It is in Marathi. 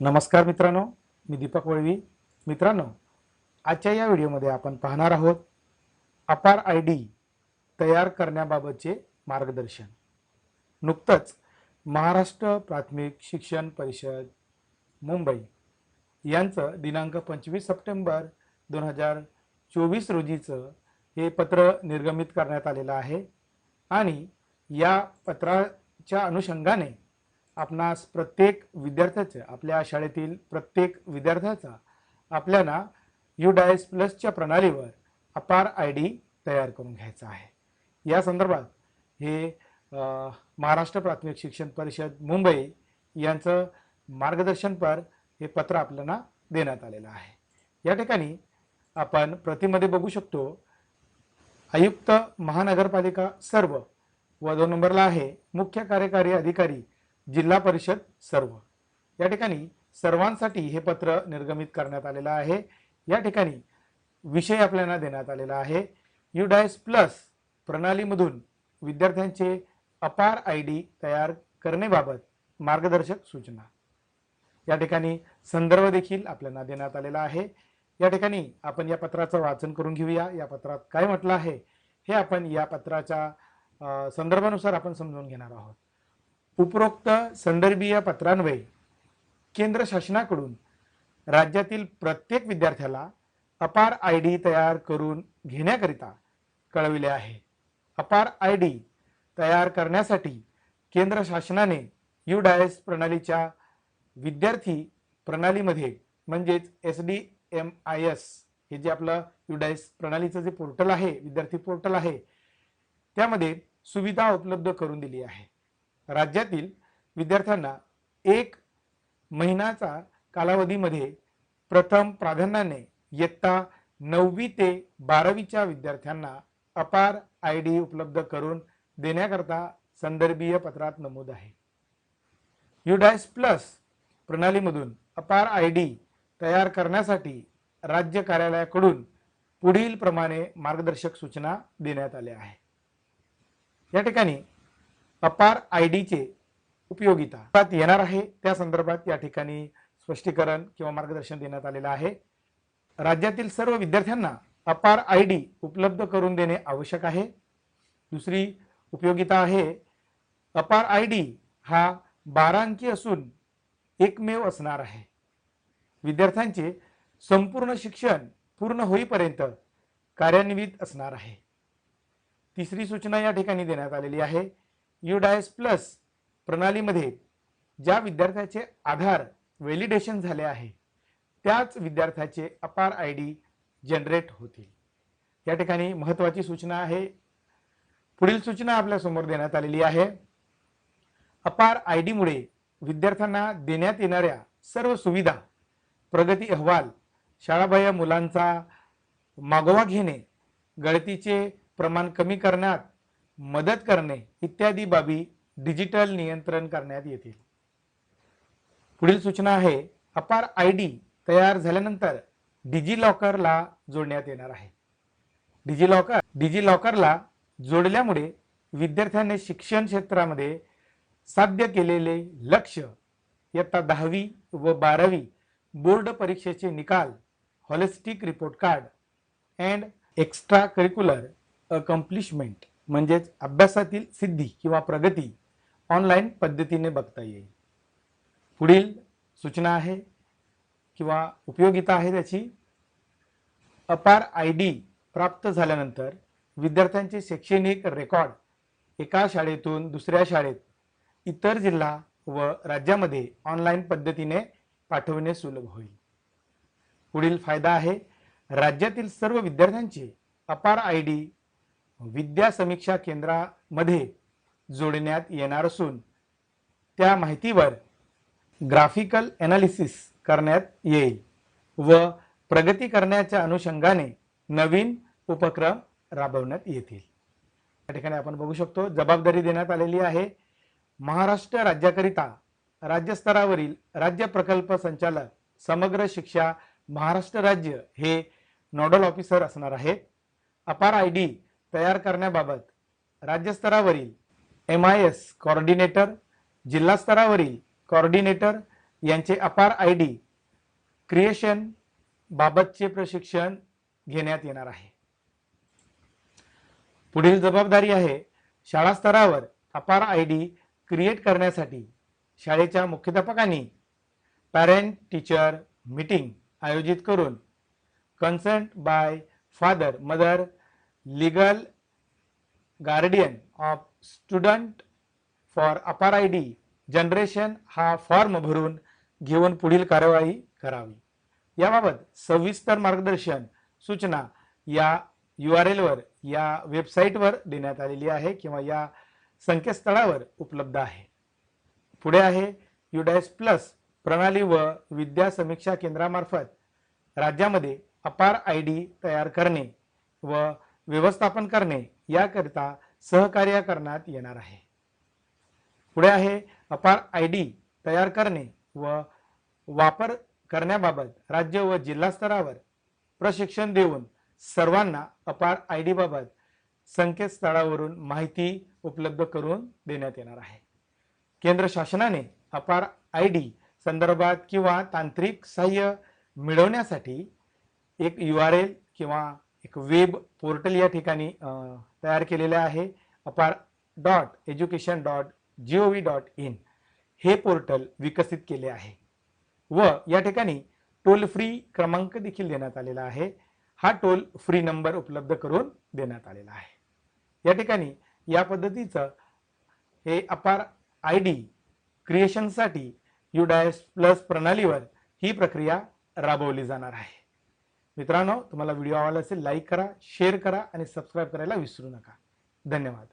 नमस्कार मित्रांनो मी दीपक वळवी. मित्रांनो आजच्या या व्हिडिओमध्ये आपण पाहणार आहोत अपार आय डी तयार करण्याबाबतचे मार्गदर्शन. नुकतंच महाराष्ट्र प्राथमिक शिक्षण परिषद मुंबई यांचं दिनांक पंचवीस सप्टेंबर दोन हजार चोवीस रोजीचं हे पत्र निर्गमित करण्यात आलेलं आहे. आणि या पत्राच्या अनुषंगाने आपणास प्रत्येक विद्यार्थ्याचं आपल्या शाळेतील प्रत्येक विद्यार्थ्याचा आपल्याला यू डायस प्लसच्या प्रणालीवर अपार आय डी तयार करून घ्यायचा आहे. या संदर्भात हे महाराष्ट्र प्राथमिक शिक्षण परिषद मुंबई यांचं मार्गदर्शनपर हे पत्र आपल्याला देण्यात आलेलं आहे. या ठिकाणी आपण प्रतिमध्ये बघू शकतो आयुक्त महानगरपालिका सर्व व दोन नंबरला आहे मुख्य कार्यकारी अधिकारी जिल्हा परिषद सर्व. या ठिकाणी सर्वांसाठी हे पत्र निर्गमित करण्यात आलेलं आहे. या ठिकाणी विषय आपल्याला देण्यात आलेला आहे. युडायस प्लस प्रणालीमधून विद्यार्थ्यांचे अपार आय डी तयार करण्याबाबत मार्गदर्शक सूचना. या ठिकाणी संदर्भ देखील आपल्याला देण्यात आलेला आहे. या ठिकाणी आपण या पत्राचं वाचन करून घेऊया. या पत्रात काय म्हटलं आहे हे आपण या पत्राच्या संदर्भानुसार आपण समजून घेणार आहोत. उपरोक्त संदर्भीय पत्रान्वये केंद्र शासनाकडून राज्यातील प्रत्येक विद्यार्थ्याला अपार आय डी तयार करून घेण्याकरिता कळविले आहे. अपार आय डी तयार करण्यासाठी केंद्र शासनाने यू डायस प्रणालीच्या विद्यार्थी प्रणालीमध्ये म्हणजेच S D M I S हे जे आपलं यू डायस प्रणालीचं जे पोर्टल आहे विद्यार्थी पोर्टल आहे त्यामध्ये सुविधा उपलब्ध करून दिली आहे. राज्यातील विद्यार्थ्यांना एक महिन्याचा कालावधीमध्ये प्रथम प्राधान्याने इयत्ता नववी ते बारावीच्या विद्यार्थ्यांना अपार आय डी उपलब्ध करून देण्याकरता संदर्भीय पत्रात नमूद आहे. युडायस प्लस प्रणालीमधून अपार आय डी तयार करण्यासाठी राज्य कार्यालयाकडून पुढील प्रमाणे मार्गदर्शक सूचना देण्यात आल्या आहे या ठिकाणी अपार आय डीचे उपयोगिता त्यात येणार आहे. त्या संदर्भात या ठिकाणी स्पष्टीकरण किंवा मार्गदर्शन देण्यात आलेलं आहे. राज्यातील सर्व विद्यार्थ्यांना अपार आय डी उपलब्ध करून देणे आवश्यक आहे. दुसरी उपयोगिता आहे. अपार आय डी हा बारा अंकी असून एकमेव असणार आहे. विद्यार्थ्यांचे संपूर्ण शिक्षण पूर्ण होईपर्यंत कार्यान्वित असणार आहे. तिसरी सूचना या ठिकाणी देण्यात आलेली आहे. युडायस प्लस प्रणालीमध्ये ज्या विद्यार्थ्याचे आधार व्हॅलिडेशन झाले आहे त्याच विद्यार्थ्याचे अपार आय डी जनरेट होतील. या ठिकाणी महत्त्वाची सूचना आहे. पुढील सूचना आपल्यासमोर देण्यात आलेली आहे. अपार आय डीमुळे विद्यार्थ्यांना देण्यात येणाऱ्या सर्व सुविधा प्रगती अहवाल शाळाबाह्य मुलांचा मागोवा घेणे गळतीचे प्रमाण कमी करण्यात मदत करणे इत्यादी बाबी डिजिटल नियंत्रण करण्यात येतील. पुढील सूचना आहे अपार आय डी तयार झाल्यानंतर डिजी लॉकरला जोडण्यात येणार आहे. डिजी लॉकर डिजी लॉकरला जोडल्यामुळे विद्यार्थ्यांनी शिक्षण क्षेत्रामध्ये साध्य केलेले लक्ष इयत्ता दहावी व बारावी बोर्ड परीक्षेचे निकाल holistic report card and extracurricular accomplishment म्हणजेच अभ्यासातील सिद्धी किंवा प्रगती ऑनलाईन पद्धतीने बघता येईल. पुढील सूचना आहे किंवा उपयोगिता आहे त्याची. अपार आय डी प्राप्त झाल्यानंतर विद्यार्थ्यांचे शैक्षणिक रेकॉर्ड एका शाळेतून दुसऱ्या शाळेत इतर जिल्हा व राज्यामध्ये ऑनलाईन पद्धतीने पाठवणे सुलभ होईल. पुढील फायदा आहे राज्यातील सर्व विद्यार्थ्यांचे अपार आय डी विद्या समीक्षा केंद्रामध्ये जोडण्यात येणार असून त्या माहितीवर ग्राफिकल ॲनालिसिस करण्यात येईल व प्रगती करण्याच्या अनुषंगाने नवीन उपक्रम राबवण्यात येतील. या ठिकाणी आपण बघू शकतो जबाबदारी देण्यात आलेली आहे. महाराष्ट्र राज्याकरिता राज्यस्तरावरील राज्य प्रकल्प संचालक समग्र शिक्षा महाराष्ट्र राज्य हे नोडल ऑफिसर असणार आहेत. अपार आय डी तयार करण्याबाबत राज्यस्तरावरील एम आय एस कॉर्डिनेटर जिल्हा स्तरावरील कॉर्डिनेटर यांचे अपार आय डी क्रिएशन बाबतचे प्रशिक्षण घेण्यात येणार आहे. पुढील जबाबदारी आहे शाळा स्तरावर अपार आय डी क्रिएट करण्यासाठी शाळेच्या मुख्याध्यापकांनी पॅरेंट टीचर मीटिंग आयोजित करून consent by father mother legal guardian of student for Apaar I D generation हा फॉर्म भरून घेऊन पुढील कार्यवाही करावी. याबाबत सविस्तर मार्गदर्शन सूचना या यू आर एलवर या वेबसाईटवर देण्यात आलेली आहे किंवा या संकेतस्थळावर उपलब्ध आहे. पुढे आहे युडॅस प्लस प्रणाली व विद्या समीक्षा केंद्रामार्फत राज्यामध्ये अपार आय डी तयार करणे व व्यवस्थापन करणे याकरिता सहकार्य करण्यात येणार आहे. पुढे आहे अपार आय डी तयार करणे व वापर करण्याबाबत राज्य व जिल्हा स्तरावर प्रशिक्षण देऊन सर्वांना अपार आय डी बाबत संकेतस्थळावरून माहिती उपलब्ध करून देण्यात येणार आहे. केंद्र शासनाने अपार आय डी संदर्भात किंवा तांत्रिक सहाय्य मिळवण्यासाठी एक यू आर एल किंवा एक वेब पोर्टल या ठिकाणी तयार केलेले आहे. Apaar dot education dot G O V dot in हे पोर्टल विकसित केले आहे. व या ठिकाणी टोल फ्री क्रमांक देखील देण्यात आलेला आहे. हा टोल फ्री नंबर उपलब्ध करून देण्यात आलेला आहे. या ठिकाणी या पद्धतीचं हे अपार आय डी क्रिएशनसाठी युडायस प्लस प्रणालीवर ही प्रक्रिया राबवली जाणार आहे. मित्रांनो तुम्हाला व्हिडिओ आवडला असेल लाईक करा शेअर करा आणि सबस्क्राईब करायला विसरू नका. धन्यवाद.